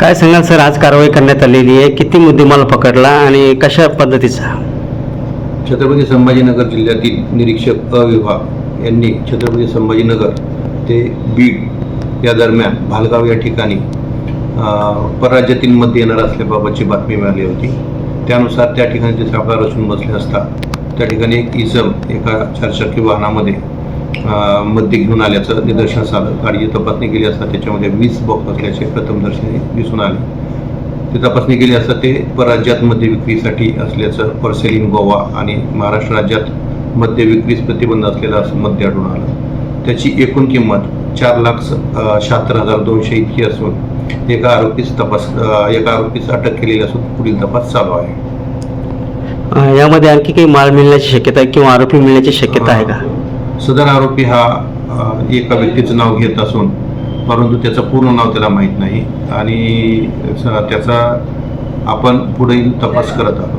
काय सांगाल सर? आज कारवाई करण्यात आलेली आहे. किती मुद्देमाल पकडला आणि कशा पद्धतीचा? छत्रपती संभाजीनगर जिल्ह्यातील निरीक्षक अ विभाग यांनी छत्रपती संभाजीनगर ते बीड या दरम्यान भालगाव या ठिकाणी परराज्यातील मध्ये येणार असल्याबाबतची बातमी मिळाली होती. त्यानुसार त्या ठिकाणी ते सापळा रचून बसले असता त्या ठिकाणी एक इसम एका चारचाकी वाहनामध्ये मध्ये घेऊन आल्याचं निदर्शनास आलं गाडीची तपासणी केली असता त्याच्यामध्ये वीस बॉक्स असल्याचे प्रथमदर्शनी दिसून आले. ते तपासणी केली असता ते परराज्यात मद्य विक्रीसाठी असल्याचं पर्सेलिन गोवा आणि महाराष्ट्र राज्यात मद्य विक्रीस प्रतिबंध असलेलं असं मद्य आढळून आलं. त्याची एकूण किंमत चार लाख शहात्तर हजार दोनशे इतकी असून एका आरोपीस तपास एका आरोपीस अटक केलेली असून पुढील तपास चालू आहे. यामध्ये आणखी काही माल मिळण्याची शक्यता आहे किंवा आरोपी मिळण्याची शक्यता आहे का? सदर आरोपी हा एका व्यक्तीचं नाव घेत असून परंतु त्याचं पूर्ण नाव त्याला माहीत नाही. आणि स- त्याचा आपण पुढील तपास करत आहोत.